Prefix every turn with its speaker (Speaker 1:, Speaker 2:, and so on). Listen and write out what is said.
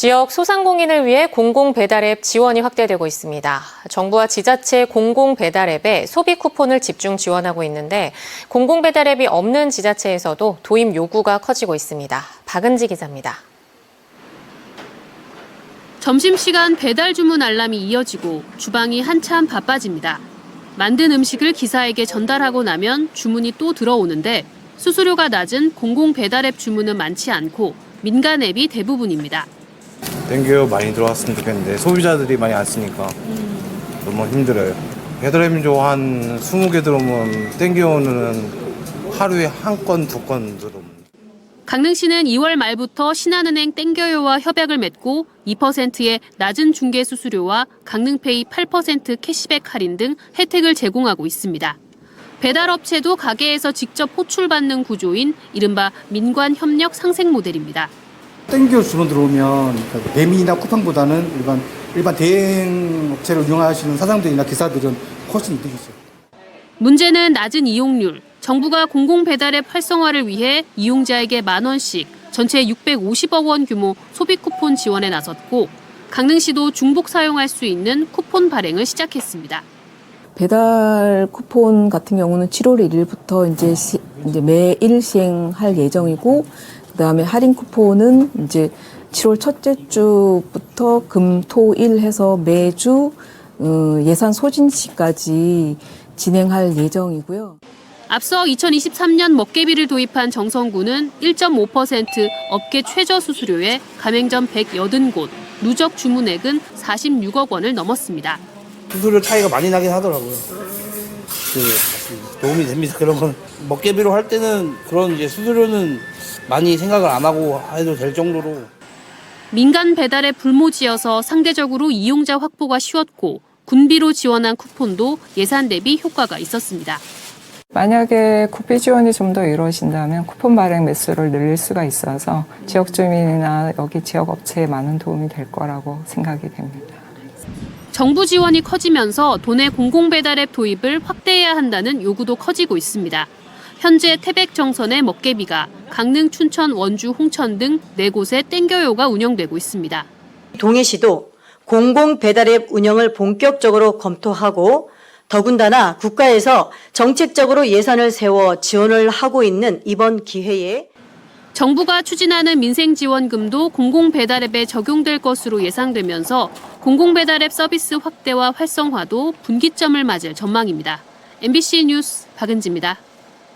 Speaker 1: 지역 소상공인을 위해 공공배달앱 지원이 확대되고 있습니다. 정부와 지자체 공공배달앱에 소비 쿠폰을 집중 지원하고 있는데 공공배달앱이 없는 지자체에서도 도입 요구가 커지고 있습니다. 박은지 기자입니다.
Speaker 2: 점심시간 배달 주문 알람이 이어지고 주방이 한참 바빠집니다. 만든 음식을 기사에게 전달하고 나면 주문이 또 들어오는데 수수료가 낮은 공공 배달앱 주문은 많지 않고 민간 앱이 대부분입니다.
Speaker 3: 땡겨 많이 들어왔으면 좋겠는데 소비자들이 많이 안 쓰니까 너무 힘들어요. 배달앱조 한 20개 들어오면 땡겨오는 하루에 한 건, 두 건 들어오면
Speaker 2: 강릉시는 2월 말부터 신한은행 땡겨요와 협약을 맺고 2%의 낮은 중개 수수료와 강릉페이 8% 캐시백 할인 등 혜택을 제공하고 있습니다. 배달업체도 가게에서 직접 호출받는 구조인 이른바 민관 협력 상생 모델입니다.
Speaker 4: 땡겨 주문 들어오면 그 배민이나 쿠팡보다는 일반 일반 대행 업체를 이용하시는 사장들이나 기사들은 훨씬 이득이죠.
Speaker 2: 문제는 낮은 이용률. 정부가 공공 배달앱 활성화를 위해 이용자에게 만 원씩 전체 650억 원 규모 소비 쿠폰 지원에 나섰고 강릉시도 중복 사용할 수 있는 쿠폰 발행을 시작했습니다.
Speaker 5: 배달 쿠폰 같은 경우는 7월 1일부터 이제, 시, 이제 매일 시행할 예정이고, 그 다음에 할인 쿠폰은 이제 7월 첫째 주부터 금, 토, 일 해서 매주 어, 예산 소진 시까지 진행할 예정이고요.
Speaker 2: 앞서 2023년 먹개비를 도입한 정성구는 1.5% 업계 최저 수수료에 가맹점 180곳, 누적 주문액은 46억 원을 넘었습니다.
Speaker 6: 수수료 차이가 많이 나긴 하더라고요. 그 도움이 됩니다. 그런 건 먹개비로 할 때는 그런 이제 수수료는 많이 생각을 안 하고 해도 될 정도로
Speaker 2: 민간 배달에 불모지어서 상대적으로 이용자 확보가 쉬웠고 군비로 지원한 쿠폰도 예산 대비 효과가 있었습니다.
Speaker 7: 만약에 국비 지원이 좀 더 이루어진다면 쿠폰 발행 매수를 늘릴 수가 있어서 지역 주민이나 여기 지역 업체에 많은 도움이 될 거라고 생각이 됩니다.
Speaker 2: 정부 지원이 커지면서 도내 공공배달앱 도입을 확대해야 한다는 요구도 커지고 있습니다. 현재 태백 정선의 먹개비가 강릉, 춘천, 원주, 홍천 등 네 곳에 땡겨요가 운영되고 있습니다.
Speaker 8: 동해시도 공공 배달앱 운영을 본격적으로 검토하고 더군다나 국가에서 정책적으로 예산을 세워 지원을 하고 있는 이번 기회에
Speaker 2: 정부가 추진하는 민생지원금도 공공배달앱에 적용될 것으로 예상되면서 공공배달앱 서비스 확대와 활성화도 분기점을 맞을 전망입니다. MBC 뉴스 박은지입니다.